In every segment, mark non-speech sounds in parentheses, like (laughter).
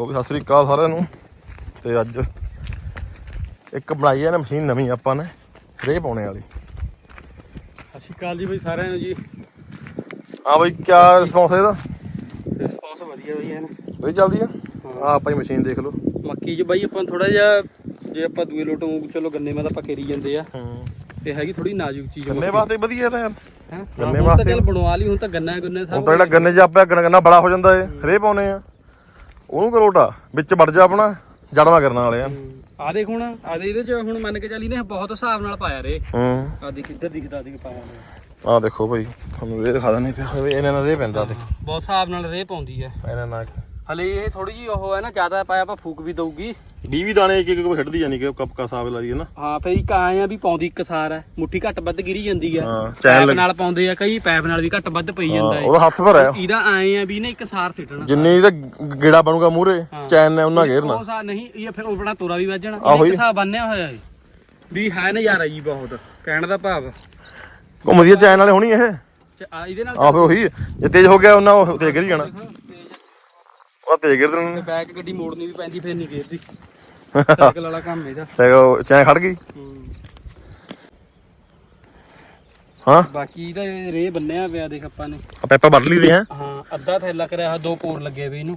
ਉਹ ਵੀ ਸਤਿ ਸ੍ਰੀ ਅਕਾਲ ਸਾਰਿਆਂ ਨੂੰ। ਤੇ ਅੱਜ ਇੱਕ ਬਣਾਈ ਹੈ ਨਾ ਮਸ਼ੀਨ ਨਵੀਂ ਆਪਾਂ ਨੇ ਰੇਹ ਪਾਉਣੇ ਵਾਲੀ। ਸਤਿ ਸ਼੍ਰੀ ਅਕਾਲ ਜੀ ਬਈ ਸਾਰਿਆਂ ਨੂੰ ਜੀ। ਹਾਂ ਬਈ ਕੀ ਰਿਸਪੌਂਸ ਹੈ ਇਹਦਾ? ਰਿਸਪੌਂਸ ਵਧੀਆ ਬਈ ਹੈ ਨਾ ਬਈ ਚੱਲਦੀ ਆ? ਆ ਆਪਾਂ ਹੀ ਮਸ਼ੀਨ ਦੇਖ ਲਓ। ਮੱਕੀ 'ਚ ਬਾਈ ਆਪਾਂ ਥੋੜਾ ਜਿਹਾ ਜੇ ਆਪਾਂ ਦੂਏ ਲੋਟੋਂ ਚਲੋ ਗੰਨੇ ਮਾ ਤਾਂ ਆਪਾਂ ਕੇਰੀ ਜਾਂਦੇ ਆ। ਹੂੰ। ਤੇ ਹੈਗੀ ਥੋੜੀ ਨਾਜ਼ੁਕ ਚੀਜ਼ ਗੰਨੇ ਵਾਸਤੇ ਵਧੀਆ ਤਾਂ ਯਾਰ। ਹੈ? ਗੰਨੇ ਵਾਸਤੇ। ਚੱਲ ਬਣਵਾ ਲਈ ਹੁਣ ਤਾਂ ਗੰਨਾ ਗੁੰਨੇ ਹੁਣ ਸਭ ਤਾਂ ਜਿਹੜਾ ਗੰਨੇ 'ਚ ਆਪਿਆ ਗੰਨਾ ਬੜਾ ਹੋ ਜਾਂਦਾ ਏ। ਰੇਹ ਪਾਉਣੇ ਆ। ਉਹਨੂੰ ਕਰੋਟਾ ਵਿੱਚ ਵੜ ਜਾ ਆਪਣਾ ਜੜਵਾ ਕਰਨ ਵਾਲੇ ਆ। ਆ ਦੇਖ ਹੁਣ ਆ ਦੇ ਇਹਦੇ 'ਚ ਹੁਣ ਮੰਨ ਕੇ ਚੱਲੀ ਨੇ ਬਹੁਤ ਹਿਸਾਬ ਨਾਲ ਪਾਇਆ ਰੇ। ਹੂੰ। ਆ ਦੇਖ ਇੱਧਰ ਦਿਖਦਾ ਦੇਖ ਪਾਇਆ ਨੇ ਆ ਦੇਖੋ ਭਾਈ ਤੁਹਾਨੂੰ ਰੇਹ ਦਿਖਾ ਦਿੰਦੇ ਪਿਆ ਹੋਵੇ ਇਹਨਾਂ ਨਾਲ ਰੇਹ ਪੈਂਦਾ ਤੇ ਬਹੁਤ ਹਿਸਾਬ ਨਾਲ ਰੇ ਪਾਉਂਦੀ ਹੈ ਇਹਨਾਂ ਨਾਲ ਹਲੇ ਇਹ ਥੋੜੀ ਜੀ ਉਹ ਹੈ ਨਾ ਜ਼ਿਆਦਾ ਪਾਇਆ ਆਪਾਂ ਫੂਕ ਵੀ ਦਊਗੀ। 20 20 ਦਾਣੇ ਇੱਕ ਇੱਕ ਛੱਡਦੀ ਜਾਨੀ ਕਿ ਕੱਪ ਕਾ ਸਾਬ ਲਾਦੀ ਹੈ ਨਾ। ਹਾਂ ਫੇਰ ਇੱਕ ਆਏ ਆ ਵੀ ਪਾਉਂਦੀ ਇੱਕ ਸਾਰ ਹੈ ਮੁੱਠੀ ਘੱਟ ਵੱਧ ਗਿਰੀ ਜਾਂਦੀ ਹੈ। ਹਾਂ ਚੈਨ ਪੈਪ ਨਾਲ ਪਾਉਂਦੇ ਆ ਕਈ ਪੈਪ ਨਾਲ ਵੀ ਘੱਟ ਵੱਧ ਪਈ ਜਾਂਦਾ ਹੈ। ਉਹਦਾ ਹੱਥ ਹੈ ਇਹਦਾ ਆਏ ਆ ਵੀ ਨੇ ਇੱਕ ਸਾਰ ਸਿੱਟਣਾ। ਜਿੰਨੀ ਇਹਦਾ ਗੇੜਾ ਬਣੂਗਾ ਮੂਰੇ ਚੈਨ ਨੇ ਉਹਨਾਂ ਘੇਰਨਾ। ਉਹ ਸਾਰ ਨਹੀਂ ਇਹ ਫਿਰ ਉਹ ਬੜਾ ਤੋਰਾ ਵੀ ਵੱਜਣਾ ਆਹੋ ਹੀ। ਹਿਸਾਬ ਬੰਨਿਆ ਹੋਇਆ ਹੈ। ਵੀ ਹੈ ਨਜ਼ਾਰਾ ਜੀ ਬਹੁਤ ਕਹਿਣ ਦਾ ਭਾਵ। ਘੁੰਮਦੀ ਆ ਚੈਨ ਵਾਲੇ ਹੋਣੀ ਇਹ। ਚ- ਆ ਇਹਦੇ ਨਾਲ ਆ ਫਿਰ ਉਹੀ ਜੇ ਤੇਜ਼ ਹੋ ਗਿਆ ਉਹਨਾਂ ਉਹ ਤੇਜ਼ ਗਿਰ ਜਾਣਾ। ਉਹ ਤੇਜ਼ ਗਿਰ ਦੇਣਾ। ਬੈਕ ਗੱਡੀ ਮੋੜਨੀ ਵੀ ਪੈਂਦੀ ਫਿਰ ਨਹੀਂ ਗੇਰਦੀ। (laughs) ਸਾਈਕਲ ਵਾਲਾ ਕੰਮ ਇਹਦਾ। ਤੇ ਉਹ ਚੈਨ ਖੜ ਗਈ? ਹੂੰ। ਹਾਂ? ਬਾਕੀ ਇਹਦਾ ਰੇ ਬੰਨਿਆ ਪਿਆ ਦੇਖ ਆਪਾਂ ਨੇ। ਆ ਪੈਪਾ ਵੱਢ ਲਈਦੇ ਹੈ। ਹਾਂ ਅੱਧਾ ਥੈਲਾ ਕਰਿਆ ਦੋ ਪੋਰ ਲੱਗੇ ਵੇ ਇਹਨੂੰ।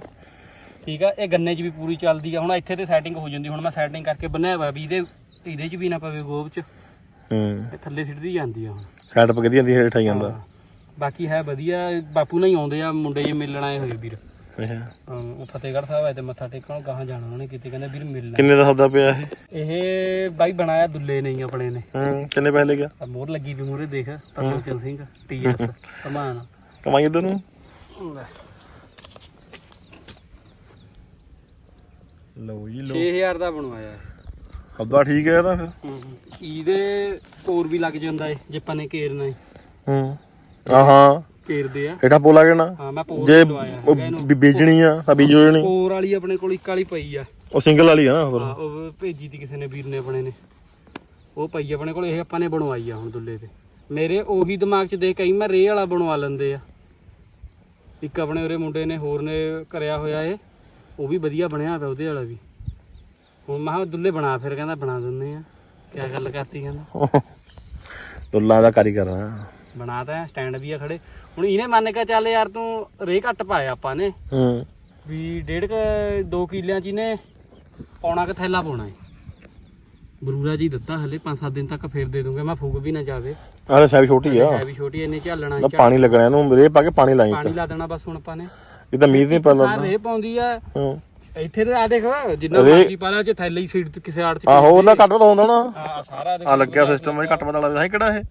ਠੀਕ ਆ ਇਹ ਗੰਨੇ 'ਚ ਵੀ ਪੂਰੀ ਚੱਲਦੀ ਆ। ਹੁਣ ਇੱਥੇ ਤੇ ਸੈਟਿੰਗ ਹੋ ਜਾਂਦੀ ਹੁਣ ਮੈਂ ਸੈਟਿੰਗ ਕਰਕੇ ਬੰਨਿਆ ਹੋਇਆ ਵੀ ਇਹਦੇ ਇਹਦੇ 'ਚ ਵੀ ਨਾ ਪਵੇ ਗੋਬ 'ਚ। ਹੂੰ। ਇਹ ਥੱਲੇ ਸਿੱਟਦੀ ਜਾਂਦੀ ਆ ਹੁਣ। ਸਾਈਡ ਜਾਂਦੀ ਹੇਠ ਆਈ ਜਾਂਦਾ ਬਾਕੀ ਹੈ ਵਧੀਆ ਬਾਪੂ ਨਾਲ ਹੀ ਆਉਂਦੇ ਆ ਮੁੰਡੇ ਜੇ ਮਿਲਣ ਆਏ ਹੋਏ ਵੀਰ। ਇਹ। ਹਾਂ, ਉਹ ਫਤਿਹਗੜ੍ਹ ਸਾਹਿਬ ਆਏ ਤੇ ਮੱਥਾ ਟੇਕਣ ਗਾਹਾਂ ਜਾਣਾ ਉਹਨੇ ਕਿਤੇ ਕਹਿੰਦੇ ਵੀਰ ਮਿਲ ਲੈ। ਕਿੰਨੇ ਦਾ ਸੌਦਾ ਪਿਆ ਇਹ? ਇਹ ਬਾਈ ਬਣਾਇਆ ਦੁੱਲੇ ਨਹੀਂ ਆਪਣੇ ਨੇ। ਹੂੰ ਕਿੰਨੇ ਪੈਸੇ ਲੈ ਗਿਆ? ਆ ਮੋਹਰ ਲੱਗੀ ਵੀ ਮੂਹਰੇ ਦੇਖ ਤਰਲੋਚਨ ਸਿੰਘ ਟੀਐਸ ਧਮਾਨ। ਕਮਾਈ ਇਧਰ ਨੂੰ? ਲਓ ਜੀ 6000 ਦਾ ਬਣਵਾਇਆ ਸੌਦਾ ਠੀਕ ਹੈ ਇਹਦਾ ਫਿਰ। ਇਹਦੇ ਹੋਰ ਵੀ ਲੱਗ ਜਾਂਦਾ ਏ ਜੇ ਆਪਾਂ ਨੇ ਕੇਰਨਾ ਏ ਹੂੰ। ਹਾਂ ਹਾਂ ਕੇਰਦੇ ਆ। ਹੇਠਾਂ ਪੋਲਾ ਕਿਹਣਾ ਹਾਂ ਮੈਂ ਪੋਰ ਜੇ ਲਵਾਇਆ ਉਹ ਬੀ- ਬੀਜਣੀ ਆ ਤਾਂ ਬੀਜੋ ਜਣੀ ਪੋਰ ਵਾਲੀ ਆਪਣੇ ਕੋਲ ਇੱਕ ਵਾਲੀ ਪਈ ਆ। ਉਹ ਸਿੰਗਲ ਵਾਲੀ ਆ ਨਾ ਫਿਰ ਹਾਂ ਉਹ ਭੇਜੀ ਤੀ ਕਿਸੇ ਨੇ ਵੀਰ ਨੇ ਆਪਣੇ ਨੇ। ਉਹ ਪਈ ਆਪਣੇ ਕੋਲ ਇਹ ਆਪਾਂ ਨੇ ਬਣਵਾਈ ਆ ਹੁਣ ਦੁੱਲੇ ਤੇ। ਮੇਰੇ ਉਹੀ ਦਿਮਾਗ 'ਚ ਦੇਖ ਕਈ ਮੈਂ ਰੇ ਵਾਲਾ ਬਣਵਾ ਲੈਂਦੇ ਆ। ਇੱਕ ਆਪਣੇ ਉਰੇ ਮੁੰਡੇ ਨੇ ਹੋਰ ਨੇ ਕਰਿਆ ਹੋਇਆ ਏ। ਉਹ ਵੀ ਵਧੀਆ ਬਣਿਆ ਪਿਆ ਉਹਦੇ ਵਾਲਾ ਵੀ। ਹੁਣ ਮੈਂ ਕਿਹਾ ਦੁੱਲੇ ਬਣਾ ਫਿਰ ਕਹਿੰਦਾ ਬਣਾ ਦਿੰਦੇ ਆ। ਕਿਆ ਗੱਲ ਕਰਤੀ ਕਹਿੰਦਾ। ਦੁੱਲਾ ਦਾ ਕਾਰੀਗਰ ਆ। ਬਣਾਤਾ ਸਟੈਂਡ ਵੀ ਆ ਖੜੇ। ਹੁਣ ਇਹਨੇ ਮੰਨ ਕੇ ਚੱਲ ਯਾਰ ਤੂੰ ਰੇ ਘੱਟ ਪਾਇਆ ਆਪਾਂ ਨੇ। ਹੂੰ। ਵੀ ਡੇਢ ਕ 2 ਕਿੱਲਿਆਂ ਚ ਇਹਨੇ ਪੌਣਾ ਕ ਥੈਲਾ ਪਾਉਣਾ ਹੈ ਬਰੂਰਾ ਜੀ ਦਿੱਤਾ ਹਲੇ 5-7 ਦਿਨ ਤੱਕ ਫੇਰ ਦੇ ਦੂੰਗਾ ਮੈਂ ਫੂਕ ਵੀ ਨਾ ਜਾਵੇ। ਆਹ ਸਾਈਜ਼ ਛੋਟੀ ਆ। ਵੀ ਛੋਟੀ ਇਹਨੇ ਝੱਲਣਾ ਨਾ ਪਾਣੀ ਲੱਗਣਾ ਇਹਨੂੰ ਰੇ ਪਾ ਕੇ ਪਾਣੀ ਲਾਈ ਪਾਣੀ ਲਾ ਦੇਣਾ ਬਸ ਹੁਣ ਆਪਾਂ ਨੇ। ਇਹ ਤਾਂ ਮੀਂਹ ਨਹੀਂ ਪਾ ਸਾਰ ਲੱਗਦਾ ਰੇ ਪਾਉਂਦੀ ਆ। ਹੂੰ। ਇੱਥੇ ਤੇ ਆ ਦੇਖ ਜਿੰਨਾ ਮਰਜ਼ੀ ਪਾ ਲਿਆ ਚ ਥੈਲੇ ਹੀ ਸੀਟ ਕਿਸੇ ਆੜ ਚ ਆਹੋ ਉਹਦਾ ਘੱਟ ਵਧਾ ਹੁੰਦਾ ਨਾ। ਆ ਸਾਰਾ ਆ ਲੱਗਿਆ ਸਿਸਟਮ ਇਹ ਘੱਟ ਲੱਗਦਾ ਹੈ ਕਿਹੜਾ ਇਹ।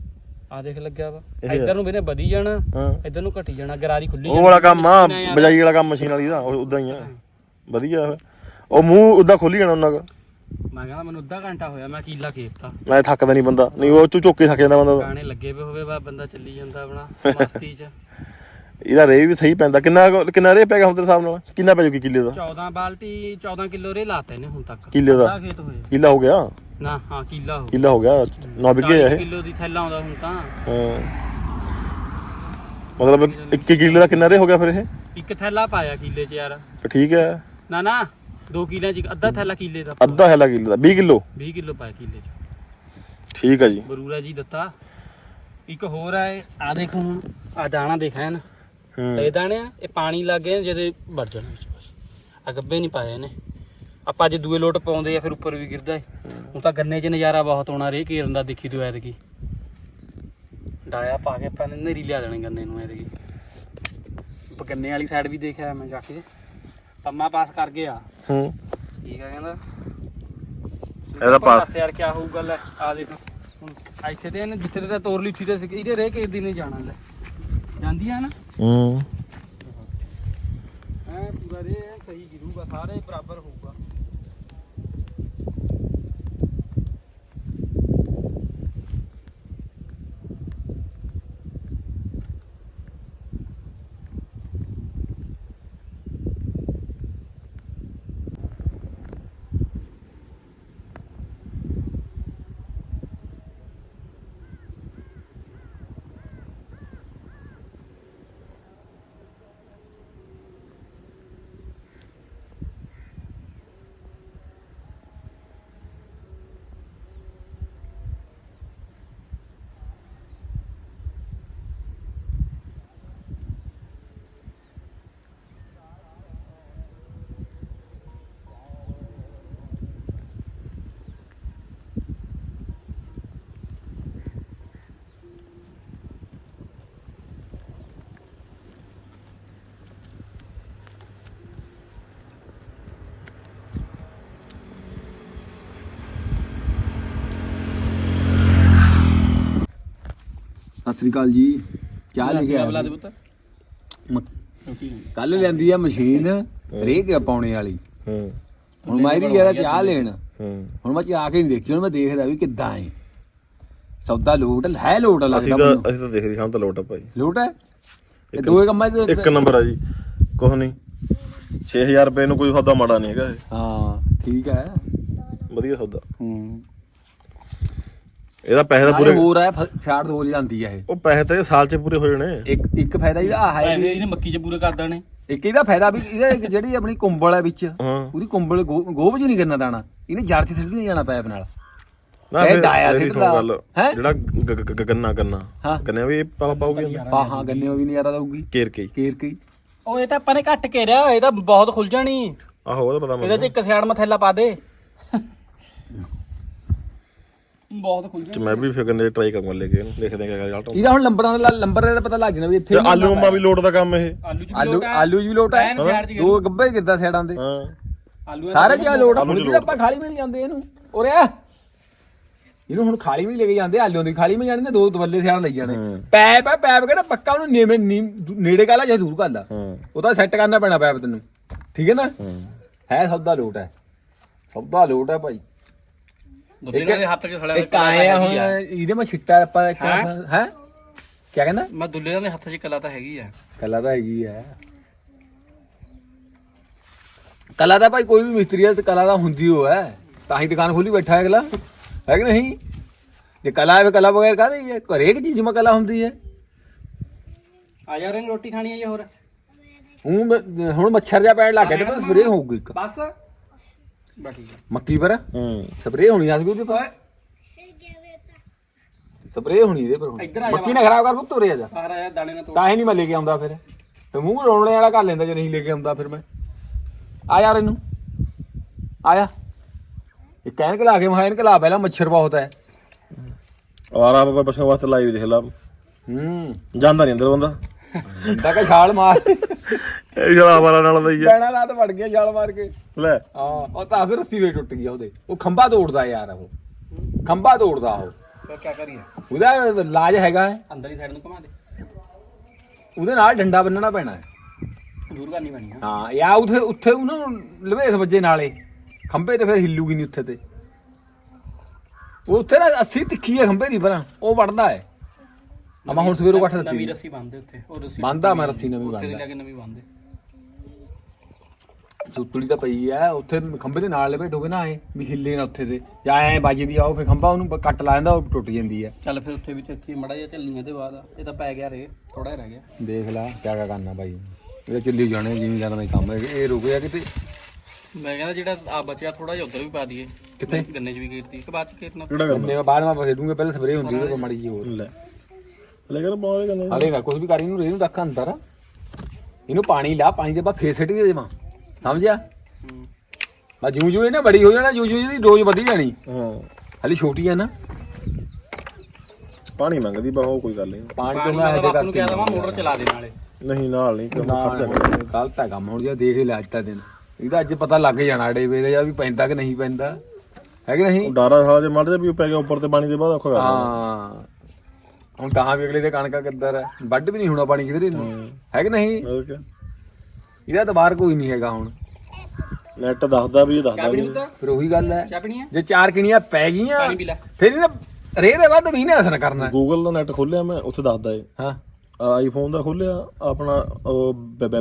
ਆ ਦੇਖ ਲੱਗਿਆ ਵਾ। ਇੱਧਰ ਨੂੰ ਵੀਨੇ ਵਧੀ ਜਾਣਾ ਇੱਧਰ ਨੂੰ ਘਟੀ ਜਾਣਾ ਗਰਾਰੀ ਖੁੱਲੀ ਉਹ ਵਾਲਾ ਕੰਮ ਆ ਬਜਾਈ ਵਾਲਾ ਕੰਮ ਮਸ਼ੀਨ ਵਾਲੀ ਦਾ ਉਦਾਂ ਹੀ ਆ। ਵਧੀਆ ਉਹ। ਮੂੰਹ ਉਦਾਂ ਖੋਲੀ ਜਾਣਾ ਉਹਨਾਂ ਦਾ। ਮੈਂ ਕਹਿੰਦਾ ਮੈਨੂੰ ਅੱਧਾ ਘੰਟਾ ਹੋਇਆ ਮੈਂ ਕੀਲਾ ਖੇਪਤਾ ਮੈਂ ਥੱਕਦਾ ਨਹੀਂ ਬੰਦਾ ਨਹੀਂ ਉਹ ਚੁ ਚੁੱਕ ਕੇ ਥੱਕ ਜਾਂਦਾ ਬੰਦਾ। ਗਾਣੇ ਲੱਗੇ ਵੇ ਹੋਵੇ ਵਾ ਬੰਦਾ ਚੱਲੀ ਜਾਂਦਾ ਆਪਣਾ (laughs) ਮਸਤੀ ਚ। ਇਹਦਾ ਰੇ ਵੀ ਸਹੀ ਪੈਂਦਾ। ਕਿੰਨਾ ਕਿੰਨਾ ਰੇ ਪੈ ਗਿਆ ਹੁਣ ਤੇਰੇ ਹਿਸਾਬ ਨਾਲ? ਕਿੰਨਾ ਪੈ ਜੂਗੀ ਕਿੱਲੇ ਦਾ? 14 ਬਾਲਟੀ 14 ਕਿਲੋ ਰੇ ਲਾਤੇ ਨੇ ਹੁਣ ਤੱਕ। ਕਿੱਲੇ ਦਾ। ਕਿੱਲਾ ਹੋ ਗਿਆ? ਨਾ ਹਾਂ ਕੀਲਾ ਹੋ ਕਿੱਲਾ ਹੋ ਗਿਆ 9 ਵਿਗੇ ਇਹ? ਕਿਲੋ ਦੀ ਥੈਲਾ ਆਉਂਦਾ ਹੁਣ ਤਾਂ। ਹਾਂ। ਮਤਲਬ ਇੱਕ ਕਿੱਲੇ ਦਾ ਕਿੰਨਾ ਰੇ ਹੋ ਗਿਆ ਫਿਰ ਇਹ? ਇੱਕ ਥੈਲਾ ਪਾਇਆ ਕੀਲੇ ਚ ਯਾਰ। ਤੇ ਠੀਕ ਹੈ। ਨਾ ਨਾ 2 ਕਿਲਿਆਂ ਚ ਇੱਕ ਅੱਧਾ ਥੈਲਾ ਕੀਲੇ ਦਾ ਅੱਧਾ ਹੈਲਾ ਕਿੱਲੇ ਦਾ 20 ਕਿਲੋ? 20 ਕਿਲੋ ਪਾਇਆ ਕੀਲੇ ਚ। ਠੀਕ ਹੈ ਜੀ। ਬਰੂਰਾ ਜੀ ਦਿੱਤਾ। ਇੱਕ ਹੋਰ ਆ ਆ ਦੇਖ ਹੁਣ ਆ ਦਾਣਾ ਦੇਖਿਆ ਨਾ ਹੂੰ। ਇਹ ਦਾਣੇ ਆ, ਇਹ ਪਾਣੀ ਲੱਗ ਜਦੇ ਵੜ ਜਾਣ ਵਿੱਚ ਬਸ। ਆ ਗੱਬੇ ਨਹੀਂ ਪਾਏ ਨੇ ਆਪਾਂ ਜੇ ਦੂਏ ਲੋਟ ਪਾਉਂਦੇ ਆ ਫਿਰ ਉੱਪਰ ਵੀ ਗਿਰਦਾ ਏ। ਹੁਣ ਤਾਂ ਗੰਨੇ 'ਚ ਨਜ਼ਾਰਾ ਬਹੁਤ ਆਉਣਾ ਰੇ ਘੇਰਨ ਦਾ ਦੇਖੀ ਤੂੰ ਐਤਕੀ। ਡਾਇਆ ਪਾ ਕੇ ਆਪਾਂ ਨੇ ਨੇਰੀ ਲਿਆ ਦੇਣੀ ਗੰਨੇ ਨੂੰ ਐਤਕੀ। ਗੰਨੇ ਵਾਲੀ ਸਾਈਡ ਵੀ ਦੇਖਿਆ ਮੈਂ ਜਾ ਕੇ। ਪੰਮਾ ਪਾਸ ਕਰ ਗਿਆ ਹੂੰ। ਠੀਕ ਆ ਕਹਿੰਦਾ। ਇਹਦਾ ਪਾਸ। ਯਾਰ ਕੀ ਹੋਊਗਾ ਲੈ ਆ ਦੇਖ। ਹੁਣ ਇੱਥੇ ਤੇ ਇਹਨੇ ਜਿੱਥੇ ਤੇ ਤੋਰ ਲਈ ਉੱਥੇ ਤੇ ਸੀ- ਇਹਦੇ ਰੇ ਘੇਰਦੀ ਨਹੀਂ ਜਾਣਾ ਲੈ। ਜਾਂਦੀ ਆ ਨਾ। ਹੂੰ। ਐ ਪੂਰਾ ਰੇ ਸਹੀ ਗਿਰੂਗਾ ਸਾਰੇ ਬਰਾਬਰ ਹੋਊਗਾ। ਸਤਿ ਸ੍ਰੀ ਅਕਾਲ ਜੀ। ਚਾਹ ਲੈ ਕੇ ਆਇਆ ਦੇ ਨਹੀਂ। ਕੱਲ ਲੈਂਦੀ ਆ ਮਸ਼ੀਨ ਰੇਹ ਕੇ ਪਾਉਣੇ ਵਾਲੀ। ਹੂੰ। ਹੁਣ ਮੈਂ ਇਹਦੀ ਗਿਆ ਚਾਹ ਲੈਣ। ਹੂੰ। ਹੁਣ ਮੈਂ ਚਾਹ ਕੇ ਨਹੀਂ ਦੇਖੀ ਹੁਣ ਮੈਂ ਦੇਖਦਾ ਵੀ ਕਿੱਦਾਂ ਹੈ ਸੌਦਾ ਲੋਟ ਹੈ ਲੋਟ ਅਸੀਂ ਲੱਗਦਾ ਤਾਂ ਮੈਨੂੰ। ਅਸੀਂ ਤਾਂ ਦੇਖ ਰਹੀ ਹਾਂ ਤਾਂ ਲੋਟ ਆ ਭਾਈ। ਲੋਟ ਹੈ ਇਹ ਦੋਏ ਕੰਮਾਂ ਚ ਇੱਕ ਨੰਬਰ ਆ ਜੀ। ਕੁਛ ਨਹੀਂ। 6000 ਰੁਪਏ ਨੂੰ ਕੋਈ ਸੌਦਾ ਮਾੜਾ ਨਹੀਂ ਹੈਗਾ ਇਹ। ਹਾਂ ਠੀਕ ਹੈ ਵਧੀਆ ਸੌਦਾ। ਹੂੰ। ਇਹਦਾ ਪੈਸੇ ਨਾਲੇ ਪੂਰੇ ਹੋਰ ਹੈ ਛਾੜ ਹੋ ਜਾਂਦੀ ਹੈ ਇਹ। ਉਹ ਪੈਸੇ ਤਾਂ ਇਹ ਸਾਲ 'ਚ ਪੂਰੇ ਹੋ ਜਾਣੇ। ਇੱਕ ਇੱਕ ਫਾਇਦਾ ਇਹਦਾ ਆਹ ਹੈ ਵੀ ਇਹਨੇ ਮੱਕੀ 'ਚ ਪੂਰੇ ਕਰ ਦੇਣੇ। ਇੱਕ ਇਹਦਾ ਫਾਇਦਾ ਵੀ ਇਹਦਾ ਇੱਕ ਜਿਹੜੀ ਆਪਣੀ ਕੁੰਬਲ ਹੈ ਵਿੱਚ ਹਾਂ। ਉਹਦੀ ਕੁੰਬਲ ਗੋਭ ਚ ਨਹੀਂ ਕਰਨਾ ਦਾਣਾ। ਇਹਨੇ ਜੜ ਚ ਨਹੀਂ ਜਾਣਾ ਪੈਪ ਨਾਲ। ਨਾ ਇਹ ਡਾਇਆ ਮੇਰੀ ਸੁਣ। ਗੱਲ। ਹੈਂ? ਜਿਹੜਾ ਗ- ਗ- ਗ- ਗੰਨਾ ਗੰਨਾ ਹਾਂ। ਗੰਨੇ ਵੀ ਪਾ ਪਾਉਗੀ ਅੰਦਰ। ਪਾਹਾਂ ਗੰਨੇ ਵੀ ਨਜ਼ਾਰਾ ਦਊਗੀ। ਕੇਰ ਕੇ ਹੀ। ਕੇਰ ਕੀ ਉਹ ਇਹ ਤਾਂ ਆਪਾਂ ਨੇ ਘੱਟ ਘੇਰਿਆ ਇਹ ਤਾਂ ਬਹੁਤ ਖੁੱਲ ਜਾਣੀ। ਆਹੋ ਉਹਦਾ ਪਤਾ ਇਹਦੇ ਮੈਨੂੰ। ਤੇ ਇੱਕ ਸਿਆੜ ਮਥੈਲਾ ਪਾ ਦੇ। ਬਹੁਤ ਖੁੱਲ ਤੇ ਮੈਂ ਵੀ ਫਿਰ ਗੰਨੇ ਟਰਾਈ ਕਰਾਂਗਾ ਲੈ ਕੇ ਇਹਨੂੰ ਦੇਖਦੇ ਹਾਂ ਕਿਆ ਰਿਜ਼ਲਟ ਆਉਂਦਾ ਇਹਦਾ ਹੁਣ ਨੰਬਰਾਂ ਦਾ ਨੰਬਰ ਦਾ ਪਤਾ ਲੱਗ ਜਾਣਾ ਵੀ ਇੱਥੇ ਤੇ ਆਲੂ ਮਾ ਵੀ ਲੋਟ ਦਾ ਕੰਮ ਇਹ। ਆਲੂ 'ਚ ਵੀ ਆਲੂ ਲੋਟ ਹੈ। ਆਲੂ ਜੀ ਵੀ ਲੋਟ ਹੈ। ਦੋ ਗੱਬੇ ਕਿੱਦਾਂ ਸਾਈਡਾਂ ਦੇ। ਹਾਂ। ਆਲੂ ਸਾਰੇ ਕੀ ਲੋਟ ਆ ਆਲੂ ਹੁਣ ਵੀ ਆਪਾਂ ਖਾਲੀ ਮਿਲ ਜਾਂਦੇ ਇਹਨੂੰ। ਉਰੇ ਆ। ਇਹਨੂੰ ਹੁਣ ਖਾਲੀ ਵੀ ਲੈ ਕੇ ਜਾਂਦੇ ਆਲੂਆਂ ਦੀ ਖਾਲੀ ਮਿਲ ਜਾਣੀ ਤੇ ਦੋ ਦਵੱਲੇ ਸਿਆਣ ਲਈ ਜਾਣੇ। ਪੈਪ ਹੈ ਪੈਪ ਕਿਹੜਾ ਪੱਕਾ ਉਹਨੂੰ ਨੇਵੇਂ ਨੀ- ਨੇੜੇ ਕਾਲਾ ਜਾਂ ਦੂਰ ਕਾਲਾ ਹਾਂ। ਉਹ ਤਾਂ ਸੈੱਟ ਕਰਨਾ ਪੈਣਾ ਪੈਪ ਤੈਨੂੰ। ਠੀਕ ਹੈ ਨਾ? ਹੈ ਸੌਦਾ ਲੋਟ ਹੈ। ਸੌਦਾ ਲੋਟ ਹੈ ਭਾਈ। ਦੁੱਲੇ ਦੇ ਹੱਥ 'ਚ ਸੜਿਆ ਇੱਕ ਆਏ ਆ ਹੁਣ ਇਹਦੇ ਮੈਂ ਛਿੱਟਾ ਆਪਾਂ ਹੈ? ਕੀ ਕਹਿੰਦਾ? ਮੈਂ ਦੁੱਲੇ ਦੇ ਹੱਥ 'ਚ ਕਲਾ ਤਾਂ ਹੈਗੀ ਆ। ਕਲਾ ਤਾਂ ਹੈਗੀ ਹੈ ਕਲਾ ਤਾਂ ਭਾਈ ਕੋਈ ਵੀ ਮਿਸਤਰੀ ਹੈ ਤੇ ਕਲਾ ਤਾਂ ਹੁੰਦੀ ਹੋ ਹੈ। ਤਾਂ ਹੀ ਦੁਕਾਨ ਖੋਲੀ ਬੈਠਾ ਹੈ ਅਗਲਾ। ਹੈ ਕਿ ਨਹੀਂ? ਜੇ ਕਲਾ ਹੈ ਕਲਾ ਬਗੈਰ ਕਾਹਦੀ ਹੈ ਘਰੇ ਕਿ ਚੀਜ਼ ਮੈਂ ਕਲਾ ਹੁੰਦੀ ਹੈ ਆ ਜਾ ਰਹੇ ਰੋਟੀ ਖਾਣੀ ਹੈ ਜੀ ਹੋਰ। ਹੁਣ ਹੁਣ ਮੱਛਰ ਜਾ ਪੈਣ ਲੱਗ ਗਿਆ ਤੇ ਸਪਰੇਅ ਹੋਊਗੀ ਇੱਕ। ਬਸ। ਮੱਕੀ ਪਰ? ਹੂੰ। ਸਪਰੇਅ ਹੋਣੀ ਆ ਵੀ ਉਹਦੇ ਪਰ ਸਪਰੇਅ ਹੋਣੀ ਇਹਦੇ ਪਰ ਹੁਣ। ਇੱਧਰ ਆ ਜਾ ਮੱਕੀ ਨਾ ਖਰਾਬ ਕਰ ਪੁੱਤ ਉਰੇ ਆ ਜਾ। ਬਾਹਰ ਆਇਆ ਦਾਣੇ ਨਾਲ ਤੋੜ। ਤਾਂ ਹੀ ਨਹੀਂ ਮੈਂ ਲੈ ਕੇ ਆਉਂਦਾ ਫਿਰ। ਤੇ ਮੂੰਹ ਰੋਣੇ ਵਾਲਾ ਕਰ ਲੈਂਦਾ ਜੇ ਨਹੀਂ ਲੈ ਕੇ ਆਉਂਦਾ ਫਿਰ ਮੈਂ। ਆ ਯਾਰ ਇਹਨੂੰ। ਆਇਆ ਇਹ ਕਹਿਣ ਕਲਾ ਕੇ ਮਹਾਇਨ ਕਲਾ ਪਹਿਲਾਂ ਮੱਛਰ ਬਹੁਤ ਹੈ। ਆਰਾ ਬਾਬਾ ਪਸ਼ੂ ਵਾਸਤੇ ਲਾਈ ਵੀ ਦੇਖ ਲਾ। ਹੂੰ। ਜਾਂਦਾ ਨਹੀਂ ਅੰਦਰ ਬੰਦਾ। ਤਾਂ ਕਿ ਛਾਲ ਮਾਰ। ਇਹ ਜਲਾ ਵਾਲਾ ਨਾਲ ਦਾ ਹੀ ਆ। ਪੈਣਾ ਲਾ ਤੇ ਵੜ ਗਿਆ ਛਾਲ ਮਾਰ ਕੇ। ਲੈ। ਹਾਂ ਉਹ ਤਾਂ ਫਿਰ ਰੱਸੀ ਵੇ ਟੁੱਟ ਗਿਆ ਉਹਦੇ। ਉਹ ਖੰਭਾ ਤੋੜਦਾ ਯਾਰ ਉਹ। ਖੰਭਾ ਤੋੜਦਾ ਉਹ। ਫਿਰ ਕੀ ਕਰੀਏ? ਉਹਦਾ ਇਲਾਜ ਹੈਗਾ ਹੈ। ਅੰਦਰ ਹੀ ਸਾਈਡ ਨੂੰ ਘੁਮਾ ਦੇ। ਉਹਦੇ ਨਾਲ ਡੰਡਾ ਬੰਨਣਾ ਪੈਣਾ ਹੈ। ਦੂਰ ਕਰਨੀ ਪੈਣੀ ਆ। ਹਾਂ ਯਾ ਉੱਥੇ ਉੱਥੇ ਉਹਨੂੰ ਲਵੇਸ ਵੱਜੇ ਨਾਲੇ। ਖੰਭੇ ਤੇ ਫਿਰ ਹਿੱਲੂਗੀ ਨਹੀਂ ਉੱਥੇ ਤੇ। ਉਹ ਉੱਥੇ ਨਾ 80 ਤਿੱਖੀ ਹੈ ਖੰਭੇ ਦੀ ਪਰਾਂ। ਉਹ ਵੜਦਾ ਹੈ। ਅਮਾ ਹੁਣ ਸਵੇਰੋਂ ਕੱਠ ਨਵੀਂ ਦਿੱਤੀ ਰੱਸੀ ਬੰਨਦੇ ਉੱਥੇ ਉਹ ਰੱਸੀ ਬੰਨਦਾ ਮੈਂ ਰੱਸੀ ਨਵੀਂ ਉੱਥੇ ਦੀ ਬੰਨਦਾ ਲੈ ਕੇ ਨਵੀਂ ਬੰਨਦੇ ਸੁੱਤਲੀ ਤਾਂ ਪਈ ਹੈ ਉੱਥੇ ਖੰਭੇ ਦੇ ਨਾਲ ਲਪੇਟੋਗੇ ਨਾ ਐ ਵੀ ਹਿੱਲੇ ਨਾ ਉੱਥੇ ਤੇ ਜਾਂ ਐ ਵੱਜਦੀ ਆ ਉਹ ਫਿਰ ਖੰਭਾ ਉਹਨੂੰ ਕੱਟ ਲਾ ਜਾਂਦਾ ਉਹ ਟੁੱਟ ਜਾਂਦੀ ਹੈ ਚੱਲ ਫਿਰ ਉੱਥੇ ਵੀ ਚੱਕੀ ਮੜਾ ਜਿਹਾ ਚੱਲਣੀ ਇਹਦੇ ਬਾਅਦ ਇਹ ਤਾਂ ਪੈ ਗਿਆ ਰੇ ਥੋੜਾ ਹੀ ਰਹਿ ਗਿਆ। ਦੇਖ ਲੈ ਕਿਆ ਕਿਆ ਕਰਨਾ ਭਾਈ। ਇਹ ਚੱਲੀ ਜਾਣੇ ਜਿਵੇਂ ਜਾਣਾ ਦਾ ਕੰਮ ਹੈ ਇਹ ਰੁਕ ਗਿਆ ਕਿਤੇ। ਮੈਂ ਕਹਿੰਦਾ ਜਿਹੜਾ ਆ ਬਚਿਆ ਥੋੜਾ ਜਿਹਾ ਉਧਰ ਵੀ ਪਾ ਦਈਏ। ਕਿੱਥੇ? ਗੰਨੇ 'ਚ ਵੀ ਗੇਰਤੀ ਕਿ ਬਾਅਦ 'ਚ ਕਿਹੜਾ ਕਰਨਾ ਮੈਂ ਬਾਅਦ ਮੈਂ ਫੇਰੂੰਗਾ ਪਹਿਲਾਂ ਸਪਰੇਅ ਹੁੰਦੀ ਉਹ ਮਾੜੀ ਜੀ ਹੋਰ। ਲੈ। ਲੈ ਕਰ ਪਾਉਣੇ ਕਰਨੇ ਹਲੇ ਨਾ ਕੁਝ ਵੀ ਕਰੀ ਨੂੰ ਰੇਨੂੰ ਰੱਖ ਅੰਦਰ। ਇਹਨੂੰ ਪਾਣੀ ਲਾ ਪਾਣੀ ਦੇ ਬਾਅਦ ਫੇਰ ਸਿੱਟ ਦੇ ਦੇਵਾਂ। ਸਮਝਿਆ? ਹੂੰ। ਬਾ ਜੂ ਜੂ ਇਹਨੇ ਬੜੀ ਹੋ ਜਾਣਾ ਜੂ ਜੂ ਦੀ ਡੋਜ਼ ਵਧੀ ਜਾਣੀ। ਹਾਂ। ਹਲੇ ਛੋਟੀ ਆ ਨਾ। ਪਾਣੀ ਮੰਗਦੀ ਬਾ ਉਹ ਕੋਈ ਗੱਲ ਨਹੀਂ। ਪਾਣੀ ਤੋਂ ਮੈਂ ਨੂੰ ਕਿਹਾ ਦਵਾਂ ਮੋਟਰ ਚਲਾ ਦੇ ਨਾਲੇ। ਨਹੀਂ ਨਾਲ ਨਹੀਂ ਕੰਮ ਗਲਤ ਹੈ ਕੰਮ ਹੁਣ ਜੇ ਦੇਖ ਲੈ ਅੱਜ ਦਾ ਦਿਨ। ਇਹਦਾ ਅੱਜ ਪਤਾ ਲੱਗ ਜਾਣਾ ਡੇ ਵੇ ਜਾਂ ਵੀ ਪੈਂਦਾ ਕਿ ਨਹੀਂ ਪੈਂਦਾ। ਹੈ ਕਿ ਨਹੀਂ? ਡਾਰਾ ਸਾਲਾ ਜੇ ਮੜ ਜਾ ਵੀ ਪੈ ਗਿਆ ਉੱਪਰ ਤੇ ਪਾਣੀ ਦੇ ਬਾਅਦ ਔਖਾ ਕਰ ਹਾਂ। ਹੁਣ ਕਹਾਂ ਵੀ ਅਗਲੇ ਦੇ ਕਣਕਾ ਕਿੱਧਰ ਹੈ ਵੱਢ ਵੀ ਨਹੀਂ ਹੋਣਾ ਪਾਣੀ ਕਿਧਰੇ ਨੂੰ। ਹੈ। ਕਿ ਨਹੀਂ? ਹੋਰ ਕੀ ਇਹਦਾ ਦਬਾਰ ਕੋਈ ਨਹੀਂ ਹੈਗਾ ਹੁਣ। ਨੈਟ ਦੱਸਦਾ ਵੀ ਇਹ ਦੱਸਦਾ ਵੀ। ਪੁੱਤ? ਫਿਰ ਉਹੀ ਗੱਲ ਹੈ। ਜੇ ਚਾਰ ਕਿਣੀਆਂ ਪੈ ਗਈਆਂ ਪਾਣੀ ਪੀ ਲੈ। ਫਿਰ ਇਹਨੇ ਰੇਹ ਦੇ ਵੱਧ ਵੀ ਨੇ ਅਸਰ ਕਰਨਾ। ਗੂਗਲ ਦਾ ਨੈਟ ਖੋਲਿਆ ਮੈਂ ਉੱਥੇ ਦੱਸਦਾ ਏ ਹਾਂ। ਆਈਫੋਨ ਦਾ ਖੋਲਿਆ ਆਪਣਾ ਉਹ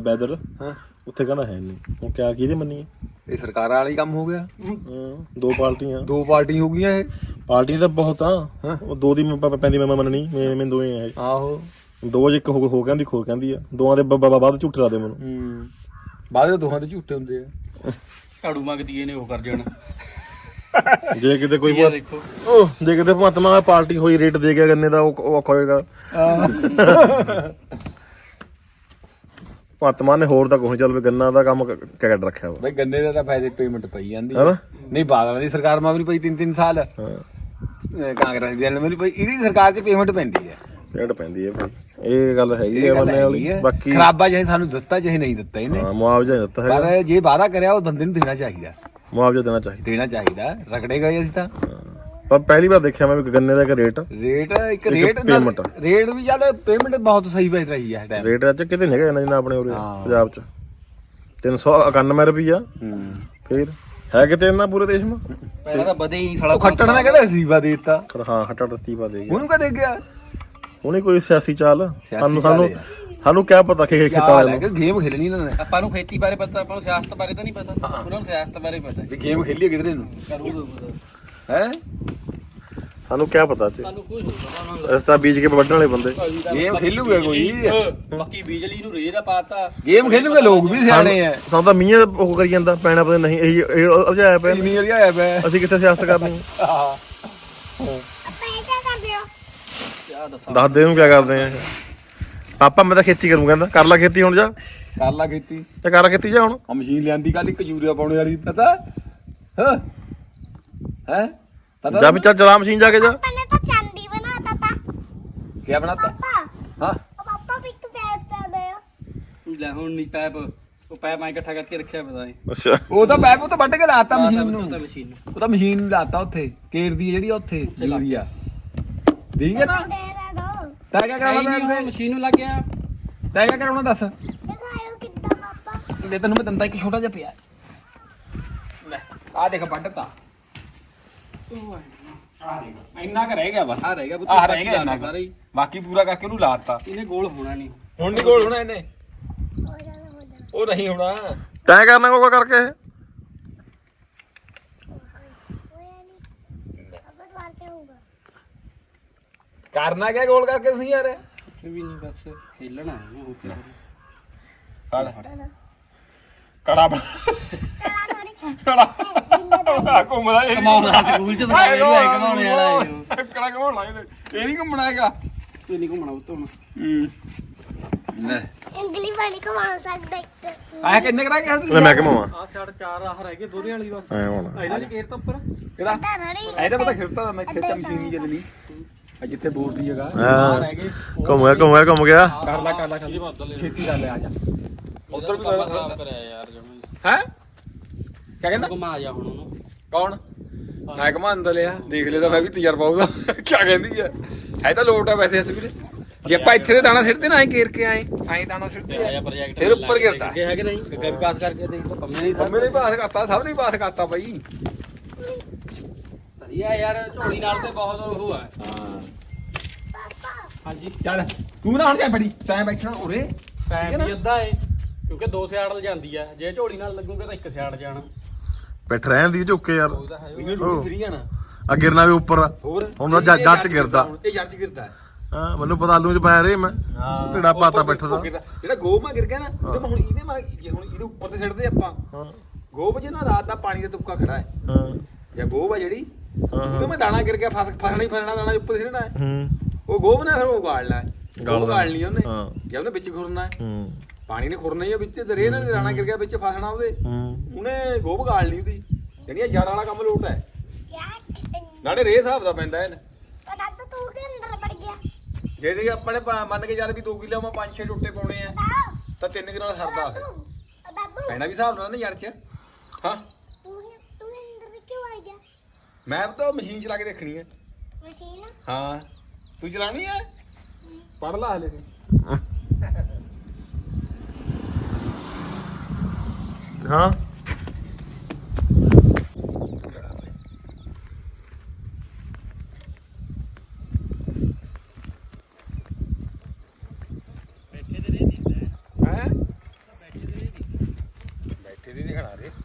ਬੈਦਰ ਹਾਂ। ਉੱਥੇ ਕਹਿੰਦਾ ਹੈ ਨਹੀਂ। ਹੁਣ ਕਿਆ ਕਿਹਦੇ ਮੰਨੀ ਇਹ ਸਰਕਾਰਾਂ ਵਾਲੀ ਕੰਮ ਹੋ ਗਿਆ। ਹਾਂ ਦੋ ਪਾਰਟੀਆਂ। ਦੋ ਪਾਰਟੀਆਂ ਹੋ ਗਈਆਂ ਇਹ। ਪਾਰਟੀ ਤਾਂ ਬਹੁਤ ਆ। ਉਹ ਦੋ ਦੀ ਮੈਂ ਪੈਂਦੀ ਮੈਂ ਮੰਨਣੀ ਮੈਂ ਮੈਂ ਦੋਏ ਆ। ਆਹੋ। ਦੋ ਇੱਕ ਹੋ ਹੋ ਕਹਿੰਦੀ ਖੋਰ ਕਹਿੰਦੀ ਆ। ਦੋਆਂ ਦੇ ਬ- ਬ- ਬਾਅਦ ਝੂਠ ਲਾ ਦੇ ਮੈਨੂੰ। ਹੂੰ। ਬਾਅਦ ਦੋਹਾਂ ਦੇ ਝੂਠੇ ਹੁੰਦੇ ਆ। ਝਾੜੂ ਮੰਗਦੀ ਇਹਨੇ ਉਹ ਕਰ ਜਾਣਾ। ਜੇ ਕਿਤੇ ਕੋਈ ਇਹ ਦੇਖੋ। ਉਹ ਜੇ ਕਿਤੇ ਮਹਾਤਮਾ ਪਾਰਟੀ ਹੋਈ ਰੇਟ ਦੇ ਗਿਆ ਗੰਨੇ ਦਾ ਉਹ ਉਹ ਔਖਾ ਹੋਏਗਾ। ਮਹਾਤਮਾ ਨੇ ਹੋਰ ਤਾਂ ਕੁਝ ਚੱਲ ਵੀ ਗੰਨਾ ਦਾ ਕੰਮ ਕ- ਕੱਢ ਰੱਖਿਆ ਵਾ। ਬਈ ਗੰਨੇ ਦਾ ਤਾਂ ਫਾਇਦੇ ਪੇਮੈਂਟ ਪਈ ਜਾਂਦੀ ਹੈਨਾ? ਨਹੀਂ ਬਾਦਲਾਂ ਦੀ ਸਰਕਾਰ ਮਾ ਵੀ ਨਹੀਂ ਪਈ ਤਿੰਨ ਤਿੰਨ ਸਾਲ। ਹਾਂ। ਅਹ ਕਾਂਗਰਸ ਦੀ ਨਹੀਂ ਪਈ ਇਹਦੀ ਸਰਕਾਰ 'ਚ ਪੇਮੈਂਟ ਪੈਂਦੀ ਹੈ ਰੇਟ ਪੈਂਦੀ ਹੈ ਭਾਈ ਇਹ ਗੱਲ ਹੈਗੀ ਆ ਬੰਨੇ ਵਾਲੀ। ਬਾਕੀ ਖਰਾਬਾ ਚਾਹੇ ਸਾਨੂੰ ਦਿੱਤਾ ਚਾਹੇ ਨਹੀਂ ਦਿੱਤਾ ਇਹਨੇ। ਹਾਂ ਮੁਆਵਜ਼ਾ ਨਹੀਂ ਦਿੱਤਾ ਹੈਗਾ। ਪਰ ਜੇ ਵਾਅਦਾ ਕਰਿਆ ਉਹ ਬੰਦੇ ਨੂੰ ਦੇਣਾ ਚਾਹੀਦਾ। ਮੁਆਵਜ਼ਾ ਦੇਣਾ ਚਾਹੀਦਾ। ਦੇਣਾ ਚਾਹੀਦਾ। ਰਗੜੇ ਗਏ ਅਸੀਂ ਤਾਂ। ਪਰ ਪਹਿਲੀ ਵਾਰ ਦੇਖਿਆ ਮੈਂ ਵੀ ਗੰਨੇ ਦਾ ਇੱਕ ਰੇਟ ਰੇਟ ਇੱਕ ਰੇਟ ਨਾਲ- payment। ਰੇਟ ਵੀ ਚੱਲ ਪੇਮੈਂਟ ਬਹੁਤ ਸਹੀ ਵੇਚ ਰਹੀ ਹੈ ਟਾਈਮ ਰੇਟ ਅੱਜ ਕਿਤੇ ਨਹੀਂ ਹੈਗਾ ਜਿੰਨਾ ਆਪਣੇ ਉਰੇ ਹਾਂ। ਪੰਜਾਬ 'ਚ। 391 ਰੁਪਈਆ। ਹੂੰ ਫੇਰ ਹੈ ਕਿਤੇ ਇਹਨਾਂ ਪੂਰੇ ਦੇਸ਼ ਮਾ? ਪਹਿਲਾਂ ਤਾਂ ਵਧੇ ਹੀ ਨਹੀਂ ਸਾਲਾ ਉਹ ਖੱਟਣ ਨੇ ਕਹਿੰਦਾ ਸੀਵਾ ਦੇ ਦਿੱਤਾ। ਪਰ ਹਾਂ ਹਟਾ ਤਸਤੀਫਾ ਦੇ ਗਿਆ। ਉਹਨੂੰ ਕਦੇ ਗਿਆ? ਉਹਨੇ ਕੋਈ ਸਿਆਸੀ ਚਾਲ। ਸਾਨੂੰ ਚਾਲ ਸਾਨੂੰ ਹੈ। ਸਾਨੂੰ ਕਿਆ ਪਤਾ ਕਿ ਖੇਤਾਂ ਕਿਆ ਵਾਲਿਆਂ ਲੈ ਨੂੰ। ਕੇ ਗੇਮ ਖੇਲਣੀ ਇਹਨਾਂ ਨੇ। ਆਪਾਂ ਨੂੰ ਖੇਤੀ ਬਾਰੇ ਪਤਾ ਆਪਾਂ ਨੂੰ ਸਿਆਸਤ ਬਾਰੇ ਤਾਂ ਨਹੀਂ ਪਤਾ। ਉਹਨਾਂ ਨੂੰ ਸਿਆਸਤ ਬਾਰੇ ਪਤਾ। ਵੀ ਗੇਮ ਖੇਲੀਏ ਕਿਧਰੇ ਨੂੰ? ਕਰੂਗਾ ਹੈ? ਸਾਨੂੰ ਕਿਆ ਪਤਾ ਚ ਸਾਨੂੰ ਕੁਝ ਨਹੀਂ ਪਤਾ ਉਹਨਾਂ ਨੂੰ ਇਸ ਤਾਂ ਬੀਜ ਕੇ ਵੱਢਣ ਵਾਲੇ ਬੰਦੇ। ਗੇਮ ਖੇਲੂਗਾ ਕੋਈ? ਬਾਕੀ ਬਿਜਲੀ ਨੂੰ ਰੇਹ ਦਾ ਪਾਤਾ। ਗੇਮ ਖੇਲੂਗੇ? ਲੋਕ ਵੀ ਸਿਆਣੇ ਆ। ਸਾਨੂੰ ਤਾਂ ਮੀਂਹ ਉਹ ਕਰੀ ਜਾਂਦਾ ਪੈਣਾ ਪਤਾ ਨਹੀਂ ਇਹ ਇਹ ਅਲਝਾਇਆ ਪਿਆ। ਇੰਨੀ ਵਾਰੀ ਆਇਆ ਪਿਆ। ਅਸੀਂ ਕਿੱਥੇ ਸਿਆਸਤ ਕਰਨੀ ਆਹ। ਕਿਆ ਦੱਸਾਂ? ਦੱਸ ਦੇ ਇਹਨੂੰ ਕਿਆ ਕਰਦੇ ਆ। ਪਾਪਾ ਮੈਂ ਤਾਂ ਖੇਤੀ ਕਰੂੰ ਕਹਿੰਦਾ। ਕਰ ਲੈ ਖੇਤੀ ਹੁਣ ਜਾ। ਕਰ ਲਾ ਖੇਤੀ। ਤੇ ਕਰ ਖੇਤੀ ਜਾ ਹੁਣ। ਆ ਮਸ਼ੀਨ ਲਿਆਂਦੀ ਕੱਲ ਇੱਕ ਯੂਰੀਆ ਪਾਉਣੇ ਵਾਲੀ ਪਤਾ? ਹਾਂ। ਹੈ ਪਤਾ ਜਾ ਵੀ ਚੱਲ ਚਲਾ ਮਸ਼ੀਨ ਜਾ ਕੇ ਜਾ मैंने तो चांदी बनाता था ਕੀ ਬਣਾਤਾ पापा ਹਾਂ पापा भी एक पैर पे गया ਲੈ ਹੁਣ ਨਹੀਂ ਪੈਪ ਉਹ ਪੈਪ ਐ ਇਕੱਠਾ ਕਰਕੇ ਰੱਖਿਆ ਪਤਾ ਨਹੀਂ ਅੱਛਾ ਉਹ ਤਾਂ ਪੈਪ ਉਹ ਤਾਂ ਵੱਢ ਕੇ ਲਾਤਾ ਮਸ਼ੀਨ ਨੂੰ ਤਾਂ ਮਸ਼ੀਨ ਨੂੰ ਉਹ ਤਾਂ ਮਸ਼ੀਨ ਲਾਤਾ ਉੱਥੇ ਕੇਰ ਦੀ ਜਿਹੜੀ ਉੱਥੇ ਯੂਰੀਆ ਠੀਕ ਹੈ ਨਾ तेरा दो ਤੈਂ ਕਿਆ ਕਰਾਉਣਾ ਉਹ ਮੈਂ ਮਸ਼ੀਨ ਨੂੰ ਲੱਗ ਗਿਆ ਤੈਂ ਕਿਆ ਕਰਾਉਣਾ ਦੱਸ दिखाओ कितना पापा ਲੈ ਤੈਨੂੰ ਮੈਂ ਦੰਦਾ ਇੱਕ ਛੋਟਾ ਜਿਹਾ ਪਿਆ ਲੈ ਆ ਦੇਖ ਵੱਢਤਾ ਬਾਕੀ ਪੂਰਾ ਕਰਕੇ ਉਹਨੂੰ ਲਾਤਾ। ਇਹਨੇ ਗੋਲ ਹੋਣਾ ਨਹੀਂ। ਹੁਣ ਨਹੀਂ ਗੋਲ ਹੋਣਾ ਇਹਨੇ? ਉਹ ਨਹੀਂ ਹੋਣਾ। ਤੈਂ ਕਰਨਾ ਕੋਕਾ ਕਰਕੇ ਕਰਨਾ ਕਿਆ ਗੋਲ ਕਰਕੇ ਤੁਸੀਂ ਯਾਰ? ਕੁਝ ਵੀ ਨਹੀਂ ਬਸ ਖੇਲਣਾ ਹੈ ਹੋਰ ਕੀ ਕੜਾ ਕੜਾ ਆ ਘੁੰਮਦਾ ਇਹ ਕਮਾਉਂਦਾ ਸਕੂਲ ਚ ਸਿਖਾਇਆ ਵੀ ਹੈ ਕਮਾਉਣੇ ਵਾਲਾ ਇਹ ਕਿਹੜਾ ਕਮਾਉਣਾ ਇਹਦੇ। ਇਹ ਨਹੀਂ ਘੁੰਮਣਾ ਹੈਗਾ। ਤੂੰ ਨਹੀਂ ਘੁੰਮਣਾ ਉੱਤੋਂ ਹੂੰ। ਲੈ। ਇੰਗਲੀ ਪਾਣੀ ਕਮਾਉਣਾ ਸਕਦਾ ਇੱਕ। ਆਹ ਕਿੰਨੇ ਕਰਾ ਕੇ ਮੈਂ ਕਮਾਵਾਂ ਆ ਛੜ ਚਾਰ ਆਹ ਰਹਿ ਗਏ ਦੋਦੇ ਵਾਲੀ ਬਸ। ਐ ਹੁਣ। ਇਹਨਾਂ ਦੀ ਕੇਰ ਤੋਂ ਉੱਪਰ। ਕਿਹੜਾ ਇਹਦਾ ਪਤਾ ਖਿਰਤਾ ਦਾ ਮੈਂ ਖੇਤਾਂ ਮਸ਼ੀਨ ਨਹੀਂ ਚੱਲਣੀ। ਆ ਜਿੱਥੇ ਬੋਰ ਦੀ ਜਗ੍ਹਾ। ਆ ਰਹਿ ਗਏ। ਘੁੰਮ ਗਿਆ ਘੁੰਮ ਗਿਆ ਘੁੰਮ ਗਿਆ। ਕਰ ਲੈ ਕਰ ਲੈ ਖੇਤੀ ਕਰ ਲੈ ਆ ਜਾ। ਉਧਰ ਵੀ ਕੰਮ ਕਰਿਆ ਯਾਰ ਜਮੀ ਹੈ? ਕਿਆ ਕਹਿੰਦਾ? ਘੁਮਾ ਜਾ ਹੁਣ ਉਹਨੂੰ। ਕੌਣ? ਮੈਂ ਕਮਾਂਦ ਲਿਆ ਦੇਖ ਲਿਆ ਤਾਂ ਮੈਂ ਵੀ ਤਜਰਬਾ ਉਹਦਾ ਕੀ ਕਹਿੰਦੀ ਹੈ ਹੈ ਤਾਂ ਲੋਟ ਆ ਵੈਸੇ ਇਸ ਵੀਰੇ ਜੇ ਆਪਾਂ ਇੱਥੇ ਦੇ ਦਾਣਾ ਸਿੱਟਦੇ ਨਾ ਐਂ ਘੇਰ ਕੇ ਆਏ ਐਂ ਦਾਣਾ ਸਿੱਟਦੇ ਆ। ਪ੍ਰੋਜੈਕਟ ਫਿਰ ਉੱਪਰ ਗਿਰਦਾ। ਅੱਗੇ ਹੈ ਕਿ ਨਹੀਂ? ਵੀ ਪਾਸ ਕਰਕੇ ਦੇਖ ਤਾਂ ਪੰਮੇ ਨਹੀਂ ਮੰਮੀ ਨੇ ਪਾਸ ਕਰਤਾ ਸਭ ਨੇ ਪਾਸ ਕਰਤਾ ਬਾਈ। ਇਹ ਯਾਰ ਝੋਲੀ ਨਾਲ ਤੇ ਬਹੁਤ ਉਹ ਹੈ ਹਾਂ। ਹਾਂਜੀ। ਚੱਲ ਤੂੰ ਨਾ ਹੁਣ ਜਾ ਬੜੀ ਤੈਂ ਬੈਠਣਾ ਉਰੇ। ਟਾਈਮ ਵੀ ਅੱਧਾ ਏ ਕਿਉਂਕਿ ਦੋ ਸਿਆੜ ਜਾਂਦੀ ਆ। ਜੇ ਝੋਲੀ ਨਾਲ ਲੱਗੂਗਾ ਤਾਂ ਇੱਕ ਸਿਆੜ ਜਾਣਾ। ਪਿੱਠ ਰਹਿਣ ਦੀ ਝੁੱਕੇ ਯਾਰ। ਇਹਨੂੰ ਫਰੀ ਜਾਣਾ ਆ ਗਿਰਨਾ ਵੀ ਉੱਪਰ। ਆ। ਹੋਰ? ਹੁਣ ਤਾਂ ਜੱਜ- ਜੱਜ ਗਿਰਦਾ। ਇਹ ਜੱਜ ਗਿਰਦਾ। ਹੈ। ਹਾਂ ਮੈਨੂੰ ਪਤਾ ਆਲੂ ਚ ਪਾਇਆ ਰੇ ਮੈਂ। ਢਿੱਡਾ ਪਾਤਾ ਦਾ। ਗਿਰਦਾ। ਜਿਹੜਾ ਮਾ ਗਿਰ ਗਿਆ ਨਾ ਹੁਣ ਇਹਦੇ ਮਾ ਜੇ ਹੁਣ ਇਹਦੇ ਉੱਪਰ ਤੇ ਸਿੱਟਦੇ ਆਪਾਂ। ਹਾਂ। ਗੋਬ ਜੇ ਨਾ ਰਾਤ ਦਾ ਪਾਣੀ ਦਾ ਤੁਪਕਾ ਖੜਾ ਹੈ। ਹਾਂ। ਜਾਂ ਗੋਬ ਆ ਜਿਹੜੀ ਹਾਂ ਉਹਦੇ ਮੈਂ ਦਾਣਾ ਗਿਰ ਗਿਆ ਫਸ ਫਸਣਾ ਹੀ ਫਸਣਾ ਦਾਣਾ ਉੱਪਰ ਸਿੱਟਣਾ ਹੈ। ਹੂੰ। ਉਹ ਗੋਬ ਨੇ ਫਿਰ ਉਹ ਗਾਲਣਾ ਹੈ। ਗਾਲ ਗੋਬ ਦੇਣਾ। ਗਾਲਣੀ ਉਹਨੇ। ਹਾਂ। ਜਾਂ ਉਹਨੇ ਵਿੱਚ ਘੁਰਨਾ ਹੈ। ਹੂੰ। ਪਾਣੀ ਨੇ ਖੁਰਨਾ ਹੀ ਆ ਵਿੱਚ ਤੇ ਰੇਹ ਨਾਲ ਰਾਣਾ ਗਿਰ ਗਿਆ ਵਿੱਚ ਫਸਣਾ ਉਹਦੇ। ਉਹਨੇ ਗੋਭ ਗਾਲ ਨਹੀਂ ਉਹਦੀ। ਜਿਹੜੀਆਂ ਜੜ ਵਾਲਾ ਕੰਮ ਲੋਟ ਹੈ। ਨਾਲੇ ਰੇਹ ਹਿਸਾਬ ਦਾ ਪੈਂਦਾ ਇਹਨੇ। ਪਤਾ ਤਾਂ ਤੂੰ ਮੰਨ ਕੇ ਚੱਲ ਵੀ 2 ਕਿਲੋ ਮੈਂ 5-6 ਟੁੱਟੇ ਪਾਉਣੇ ਆ ਤਾਂ 3 ਕਿਲੋ ਸਰਦਾ ਹੈ ਦਾਦੂ ਵੀ ਹਿਸਾਬ ਨਾਲ ਨਾ ਜੜ 'ਚ। ਹਾਂ। ਤੂੰ ਤੂੰ ਅੰਦਰ ਕਿਉਂ ਆ ਗਿਆ ਮੈਂ ਤਾਂ ਮਸ਼ੀਨ ਚਲਾ ਕੇ ਦੇਖਣੀ ਹੈ ਮਸ਼ੀਨ? ਹਾਂ। ਤੂੰ ਚਲਾਣੀ ਹੈ। ਪੜ ਲਾ ਹਲੇ ਹਾਂ।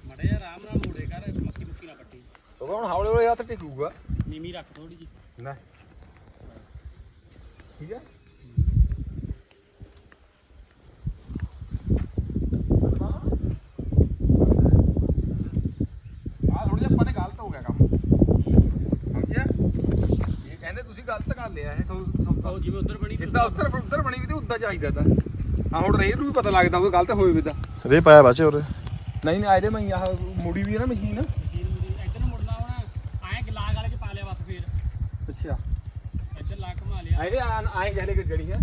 ਮੜੇ ਆਰਾਮ ਨਾਲ ਮੋੜੇ ਕਰ ਮੱਕੀ ਮੁੱਕੀ ਨਾ ਪੱਟੀ। ਉਹ ਹੁਣ ਹੌਲੇ ਹੌਲੇ ਹੱਥ ਟਿਕੂਗਾ? ਨੀਵੀਂ ਰੱਖ ਥੋੜੀ ਜੀ ਨਾ ਠੀਕ ਹੈ ਆ ਥੋੜਾ ਜਿਹਾ ਪਨੇ ਗਲਤ ਹੋ ਗਿਆ ਕੰਮ ਸਮਝਿਆ ਇਹ ਕਹਿੰਦੇ ਤੁਸੀਂ ਗਲਤ ਕਰ ਲਿਆ ਇਹ ਸੌ ਸੌ ਉਹ ਜਿਵੇਂ ਉਧਰ ਬਣੀ ਜਿੱਦਾਂ ਉੱਧਰ ਉੱਧਰ ਬਣੀ ਵੀ ਤੇ ਉੱਦਾਂ ਚਾਹੀਦਾ ਤਾਂ। ਆ ਹੁਣ ਰੇਰ ਨੂੰ ਵੀ ਪਤਾ ਲੱਗਦਾ ਉਹ ਗਲਤ ਹੋਏ ਵੀ ਤਾਂ। ਰੇ ਪਾਇਆ ਬਾਚੇ ਉਰੇ। ਨਹੀਂ ਨਹੀਂ ਆਇਦੇ ਮੈਂ ਆਹ ਮੁੜੀ ਵੀ ਹੈ ਨਾ ਮਸ਼ੀਨ। ਇੱਧਰ ਨੂੰ ਮੁੜਨਾ ਹੁਣ ਐਂ ਗਲਾਗ ਵਾਲੇ ਚ ਪਾ ਲਿਆ ਬਸ ਫੇਰ। ਅੱਛਾ। ਇੱਧਰ ਲਾ ਘੁਮਾ ਲਿਆ। ਆਇਦੇ ਆਏ ਗਹਿਲੇ ਕਿ ਜੜੀ ਹੈ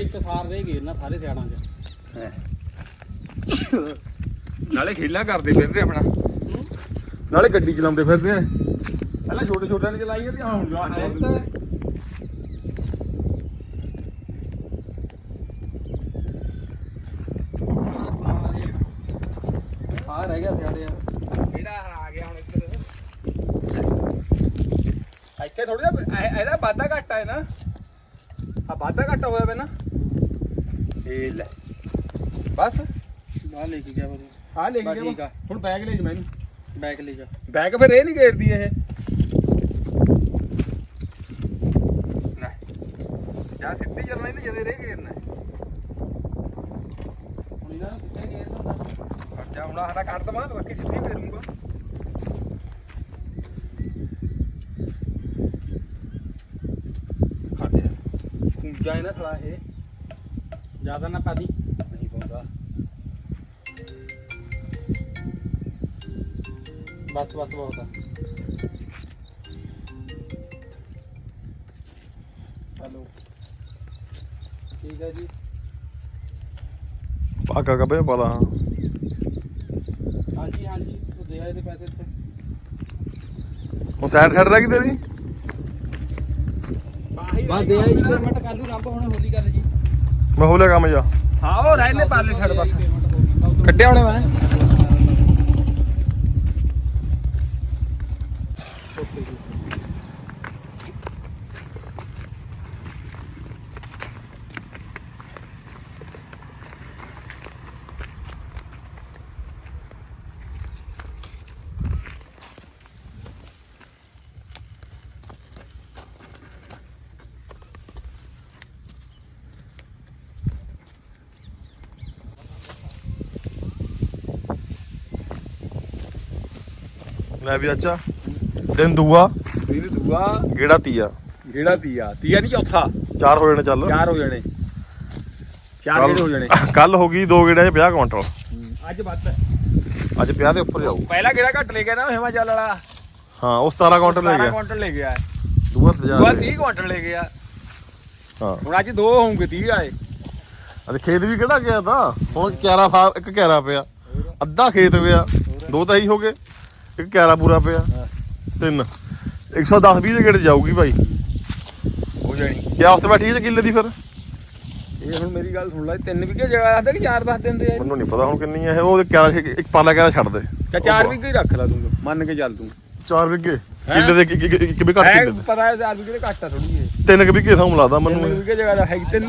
ਇੱਕ ਸਾਰ ਦੇ ਘੇਰਨਾ ਸਾਰੇ ਨਾਲੇ ਖੇਲਾ ਕਰਦੇ ਫਿਰਦੇ ਆਪਣਾ। ਨਾਲੇ ਗੱਡੀ ਚਲਾਉਂਦੇ ਫਿਰਦੇ ਆ। ਪਹਿਲਾਂ ਛੋਟੇ ਛੋਟੇ ਨੇ ਚਲਾਈਏ ਤੇ ਹੁਣ ਜਵਾਨ ਆ ਰਹਿ ਗਿਆ ਸਿਆੜੇ ਯਾਰ ਕਿਹੜਾ ਆ ਗਿਆ ਹੁਣ ਇੱਧਰ। ਇੱਥੇ ਥੋੜਾ ਜਿਹਾ ਇਹ- ਇਹਦਾ ਵਾਧਾ ਘਾਟਾ ਹੈ ਨਾ। ਆ ਵਾਧਾ ਘਾਟਾ ਹੋਇਆ ਇਹ ਲੈ। ਬਸ। ਬਾਹਰ ਲੈ ਕੇ ਗਿਆ ਬਸ ਆ ਲੈ ਕੇ ਠੀਕ ਆ। ਹੁਣ ਬੈਗ ਲੈ ਜਾ ਮੈਨੂੰ ਬੈਕ ਲੈ ਜਾ। ਬੈਗ ਫਿਰ ਇਹ ਨਹੀਂ ਘੇਰਦੀ ਇਹ। ਨਾ ਜਾਂ ਸਿੱਧੀ ਚੱਲਣਾ ਇਹਨੇ ਜਦੇ ਰੇ ਘੇਰਨਾ ਹੁਣ ਇਹਨਾਂ ਨੂੰ ਕਿੱਥੇ ਗਏ ਹੁੰਦਾ ਖਰਚਾ ਹੁਣ ਆਹਦਾ ਕੱਢ ਦਵਾਂ ਬਾਕੀ ਸਿੱਧੀ ਫੇਰੂੰਗਾ ਖਾਦੇ ਕੁੰਜਾ ਇਹਨਾਂ ਥਲਾ ਇਹ। ਜ਼ਿਆਦਾ ਨਾ ਪਾਦੀ ਨਹੀਂ ਪਾਉਂਦਾ। ਬਸ ਬਸ ਬਹੁਤ ਆ। ਹਲੋ। ਠੀਕ ਹੈ ਜੀ। ਪਾਕਾ ਕਬੇ ਪਲਾ। ਹਾਂਜੀ ਹਾਂਜੀ ਉਹ ਦੇ ਆਏ ਤੇ ਪੈਸੇ ਇੱਥੇ। ਉਹ ਸਾਈਡ ਖੜ ਰਹੀ ਤੇਰੀ ਬਸ ਦੇ ਆਏ ਜੀ ਪੇਮੈਂਟ ਕਰ ਲੂ ਰੱਬ ਹੁਣ ਹੋਲੀ ਗੱਲ ਜੀ। ਮੈਂ ਹੋ ਲਿਆ ਕੰਮ ਜਾ। ਹਾਂ ਉਹ ਰਹਿ ਨੇ ਪਾਲੇ ਛੱਡ ਬਸ। ਕੱਢਿਆ ਹੋਣੇ ਮੈਂ। ਲੈ ਵੀ ਅੱਛਾ ਦਿਨ ਦੂਆ। ਵੀਰ ਦੂਆ। ਗੇੜਾ ਤੀਆ। ਜਿਹੜਾ ਤੀਆ। ਤੀਆ ਨਹੀਂ ਚੌਥਾ। ਚਾਰ ਹੋ ਜਾਣੇ ਚੱਲ। ਚਾਰ ਹੋ ਜਾਣੇ। ਚਾਰ ਹੋ ਜਾਣੇ। ਕੱਲ ਹੋ ਗਈ ਦੋ ਗੇੜਿਆਂ 'ਚ 50 ਕੁਇੰਟਲ। ਅੱਜ ਵੱਧ। ਅੱਜ 50 ਦੇ ਉੱਪਰ ਜਾਊ। ਪਹਿਲਾ ਕਿਹੜਾ ਘੱਟ ਲੈ ਗਿਆ ਨਾ ਹਿਮਾਚਲ ਵਾਲਾ। ਹਾਂ ਉਹ 17 ਕੁਇੰਟਲ ਲੈ 17 ਗਿਆ। ਕੁਇੰਟਲ ਲੈ ਗਿਆ ਦੂਆ ਤੇ ਜਾ ਦੂਆ 30 ਕੁਇੰਟਲ ਲੈ ਗਿਆ ਹਾਂ। ਹੁਣ ਅੱਜ ਦੋ ਹੋਣਗੇ 30 ਆਏ। ਅੱਜ ਖੇਤ ਵੀ ਕਿਹੜਾ ਗਿਆ ਤਾਂ? ਹੁਣ ਕਿਆਰਾ ਫਾ ਇੱਕ ਕਿਆਰਾ ਪਿਆ। ਅੱਧਾ ਖੇਤ ਪਿਆ ਦੋ ਤਾਂ ਹੀ ਹੋ ਗਏ। ਇੱਕ ਕਿਆਰਾ ਪੂਰਾ ਪਿਆ। ਤਿੰਨ। 110 20 ਦੇ ਗੇੜੇ ਜਾਊਗੀ ਭਾਈ। ਹੋ ਜਾਣੀ। ਕਿਆ ਹਫ਼ਤੇ ਬੈਠੀ ਹੈ ਕਿੱਲੇ ਦੀ ਫਿਰ? ਇਹ ਹੁਣ ਮੇਰੀ ਗੱਲ ਸੁਣ ਲੈ ਤਿੰਨ ਵਿਗੇ ਜਗ੍ਹਾ ਦੱਸਦਾ ਕਿ ਚਾਰ ਦੱਸ ਦਿੰਦੇ ਆ ਮੈਨੂੰ ਨਹੀਂ ਪਤਾ ਹੁਣ ਕਿੰਨੀ ਹੈ ਇਹ ਉਹ ਕਿਆਰਾ ਇੱਕ ਪਾਲਾ ਕਿਆਰਾ ਛੱਡ ਦੇ। ਕਿ ਚਾਰ ਵਿਗੇ ਹੀ ਰੱਖ ਲੈ ਤੂੰ ਮੰਨ ਕੇ ਚੱਲ ਤੂੰ। ਚਾਰ ਵਿਗੇ ਕਿੱਲੇ ਦੇ ਇੱਕ- ਇੱਕ ਇੱਕ- ਇੱਕ ਵੀ ਘੱਟ ਹੈ ਕਿੱਲੇ ਦੇ। ਪਤਾ ਹੈ ਚਾਰ ਵਿਗੇ ਦੇ ਘੱਟ ਆ ਥੋੜੀ ਇਹ। ਤਿੰਨ ਕਿ ਵਿਗੇ ਸਾਨੂੰ ਲੱਗਦਾ ਤਿੰਨ ਮੈਨੂੰ ਵਿਗੇ ਜਗ੍ਹਾ ਦਾ ਹੈ ਤਿੰਨ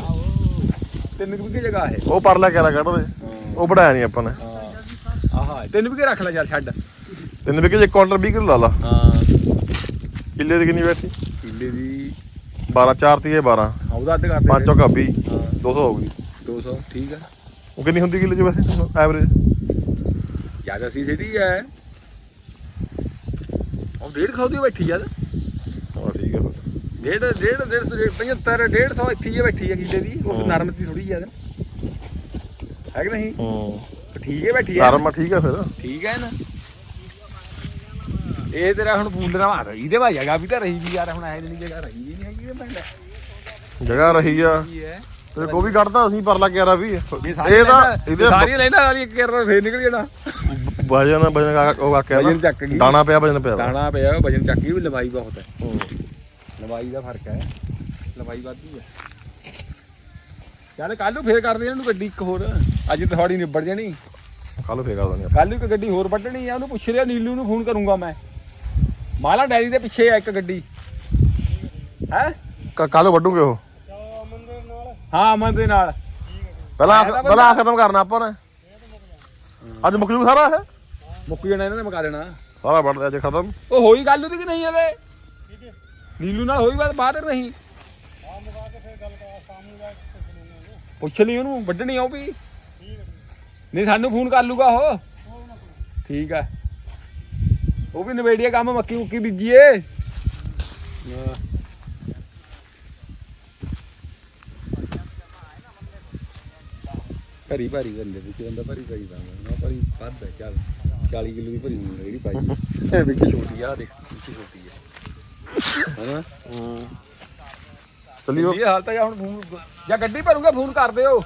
ਤਿੰਨ ਵਿਗੇ ਜਗ੍ਹਾ ਹੈ ਉਹ ਪਰਲਾ ਕਿਆਰਾ ਕੱਢ ਦੇ। ਉਹ ਵਧਾਇਆ ਨਹੀਂ ਆਪਾਂ ਨੇ। ਹਾਂ। ਆਹਾ ਤਿੰਨ ਵਿਗੇ ਰੱਖ ਲੈ ਚੱਲ ਛੱਡ। ਤਿੰਨ 'ਚ ਇੱਕ ਕੁਇੰਟਲ 20 ਕਿਲੋ ਲਾ ਲਾ। ਹਾਂ। ਕਿੱਲੇ ਦੀ ਕਿੰਨੀ ਬੈਠੀ? ਕਿੱਲੇ ਦੀ 12 4 ਤੀਏ 12 ਹਾਂ, ਉਹਦਾ ਅੱਧ ਕਰਦੇ ਪੰਜ ਚੌਕਾ 20 ਹਾਂ। 200 ਹੋ ਗਈ। 200 ਠੀਕ ਆ। ਉਹ ਕਿੰਨੀ ਹੁੰਦੀ ਕਿੱਲੇ 'ਚ ਵੈਸੇ? ਐਵਰੇਜ ਜ਼ਿਆਦਾ ਸੀ ਸਿੱਧੀ ਹੈ ਉਹ ਡੇਢ ਸੌ ਦੀ ਬੈਠੀ ਆ ਹਾਂ ਠੀਕ ਹੈ ਫਿਰ ਡੇਢ ਡੇਢ ਡੇਢ ਸੌ 75 ਡੇਢ ਸੌ ਇੱਥੇ ਹੀ ਬੈਠੀ ਆ ਕਿੱਲੇ ਦੀ। ਉਹ। ਨਰਮ ਦੀ ਥੋੜੀ ਜ਼ਿਆਦਾ ਹੈ ਕਿ ਨਹੀਂ? ਹੂੰ। ਠੀਕ ਹੈ ਬੈਠੀ ਆ। ਨਰਮ ਆ, ਠੀਕ ਹੈ ਫਿਰ। ਠੀਕ ਹੈ ਨਾ। ਇਹ ਤੇਰਾ ਹੁਣ ਬੂਲਣਾ ਮਾਰ ਇਹਦੇ ਵਾ ਜਗ੍ਹਾ ਵੀ ਤਾਂ ਰਹੀ ਵੀ ਯਾਰ ਹੁਣ ਐ ਨਹੀਂ ਜਗ੍ਹਾ ਰਹੀ ਨਹੀਂ ਹੈਗੀ ਇਹ ਪਿੰਡ। ਜਗ੍ਹਾ ਰਹੀ ਆ। ਕੀ ਹੈ? ਤੇ ਕੋ ਵੀ ਕੱਢਦਾ ਅਸੀਂ ਪਰਲਾ ਕਿਆਰਾ ਵੀ। ਇਹ ਤਾਂ ਇਹਦੇ ਸਾਰੀਆਂ ਲੈਣਾ ਵਾਲੀ ਇੱਕ ਕਰ ਫੇਰ ਨਿਕਲ ਜਾਣਾ। ਵਜਨ ਵਜਨ ਉਹ ਆਖਿਆ ਵਜਨ ਚੱਕ ਗਈ। ਦਾਣਾ ਪਿਆ ਵਜਨ ਪਿਆ। ਦਾਣਾ ਪਿਆ ਵਜਨ ਚੱਕੀ ਵੀ ਲੰਬਾਈ ਬਹੁਤ ਹੈ। ਲੰਬਾਈ ਦਾ ਫ਼ਰਕ ਹੈ। ਲੰਬਾਈ ਵੱਧਦੀ ਹੈ। ਚੱਲ ਕੱਲ ਨੂੰ ਫੇਰ ਕਰਦੇ ਇਹਨੂੰ ਗੱਡੀ ਇੱਕ ਹੋਰ। ਅੱਜ ਤੁਹਾਡੀ ਨਿਬੜ ਜਾਣੀ। ਕੱਲ ਫੇਰ ਕਰ ਦਾਂਗੇ। ਕੱਲ ਨੂੰ ਇੱਕ ਗੱਡੀ ਹੋਰ ਵੱਢਣੀ ਆ ਉਹਨੂੰ ਪੁੱਛ ਰਿਹਾ ਨੀਲੂ ਨੂੰ ਫੋਨ ਕਰੂੰਗਾ ਮੈਂ। ਮਾਲਾ ਡੈਰੀ ਦੇ ਪਿੱਛੇ ਆ ਇੱਕ ਗੱਡੀ। ਹੈ? ਕੱਲ ਵੱਢੂਗੇ ਉਹ? ਹਾਂ ਅਮਨ ਦੇ ਨਾਲ। ਪਹਿਲਾਂ ਪਹਿਲਾਂ ਆਹ ਖਤਮ ਕਰਨਾ ਆਪਾਂ ਨੇ। ਅੱਜ ਮੁੱਕ ਜੂ ਸਾਰਾ ਇਹ? ਮੁੱਕ ਜਾਣਾ ਇਹਨਾਂ ਨੇ ਮੁਕਾ ਦੇਣਾ। ਸਾਰਾ ਵੱਢ ਦੇ ਅੱਜ ਖਤਮ। ਉਹ ਹੋਈ ਗੱਲ ਉਹਦੀ ਕਿ ਨਹੀਂ ਹਲੇ ਨੀਲੂ ਨਾਲ ਹੋਈ ਬਾਤ ਬਾਤ ਨਹੀਂ ਪੁੱਛ ਲਈ ਉਹਨੂੰ ਵੱਢਣੀ ਆ ਉਹ ਵੀ। ਨਹੀਂ ਸਾਨੂੰ ਫੋਨ ਕਰ ਲੂਗਾ ਉਹ। ਠੀਕ ਆ ਉਹ ਵੀ ਨਵੇੜੀਆ ਕੰਮ ਮੱਕੀ ਮੁੱਕੀ ਬੀਜੀਏ। ਭਰੀ ਭਰੀ ਬੰਦੇ ਵਿੱਚ ਬੰਦਾ ਭਰੀ ਭਰੀ ਦਾ ਨਾ ਭਰੀ ਵੱਧ ਹੈ ਚੱਲ। 40 ਕਿਲੋ ਦੀ ਭਰੀ ਜਿਹੜੀ ਪਾਈ ਇਹ ਵਿੱਚ ਛੋਟੀ ਆ ਦੇਖ ਵਿੱਚ ਛੋਟੀ ਆ ਹਨਾ? ਚੱਲੀਓ ਇਹ ਹਾਲ ਤਾਂ ਜਾਂ ਹੁਣ ਫੋਨ ਜਾਂ ਗੱਡੀ ਭਰੂਗਾ ਫੋਨ ਕਰ ਦਿਓ।